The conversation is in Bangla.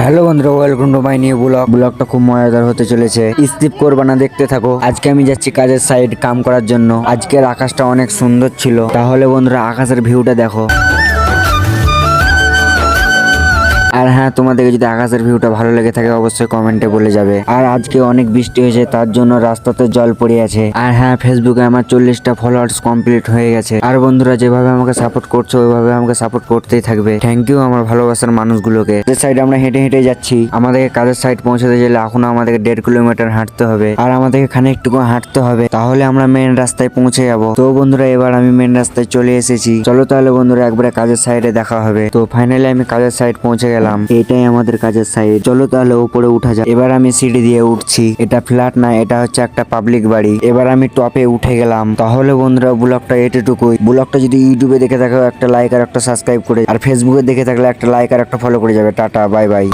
হ্যালো বন্ধুরা welcome to my new blog ব্লগটা খুব মজাদার হতে চলেছে। স্কিপ করবে না, দেখতে থাকো। আজকে আমি যাচ্ছি কাজের সাইড কাম করার জন্য। আজকের আকাশটা অনেক সুন্দর ছিল। তাহলে বন্ধুরা, আকাশের ভিউটা দেখো। আর হ্যাঁ তোমাদেরকে যদি আকাশের ভিউটা ভালো লেগে থাকে, অবশ্যই কমেন্টে বলে যাবে। আর আজকে অনেক বৃষ্টি হয়েছে, তার জন্য রাস্তাতে জল পড়ে আছে। আর হ্যাঁ ফেসবুকে আমার চল্লিশটা ফলোয়ার্স কমপ্লিট হয়ে গেছে। আর বন্ধুরা, যেভাবে আমাকে সাপোর্ট করছ, ওইভাবে আমাকে সাপোর্ট করতেই থাকবে। থ্যাংক ইউ আমার ভালোবাসার মানুষগুলোকে। কাজের সাইড আমরা হেঁটে হেঁটে যাচ্ছি। আমাদেরকে কাজের সাইড পৌঁছাতে গেলে এখন আমাদেরকে দেড় কিলোমিটার হাঁটতে হবে। আর আমাদেরকে খানিকটুকু হাঁটতে হবে। তাহলে আমরা মেন রাস্তায় পৌঁছে যাব। তো বন্ধুরা, এবার আমি মেন রাস্তায় চলে এসেছি। চলো তাহলে বন্ধুরা, একবারে কাজের সাইডে দেখা হবে। তো ফাইনালি আমি কাজের সাইড পৌঁছে গেলাম। এটাই আমাদের কাজের সাইড চলো তাহলে উপরে উঠা যায় এবার আমি সিঁড়ি দিয়ে উঠছি। এটা ফ্ল্যাট না, এটা হচ্ছে একটা পাবলিক বাড়ি। এবার আমি টপে উঠে গেলাম। তাহলে বন্ধুরা ব্লগটা এটুকুই ব্লগটা যদি ইউটিউবে দেখে থাকো, একটা লাইক আর একটা সাবস্ক্রাইব করে আর ফেসবুকে দেখে থাকলে একটা লাইক আর একটা ফলো করে যাবে। Tata bye bye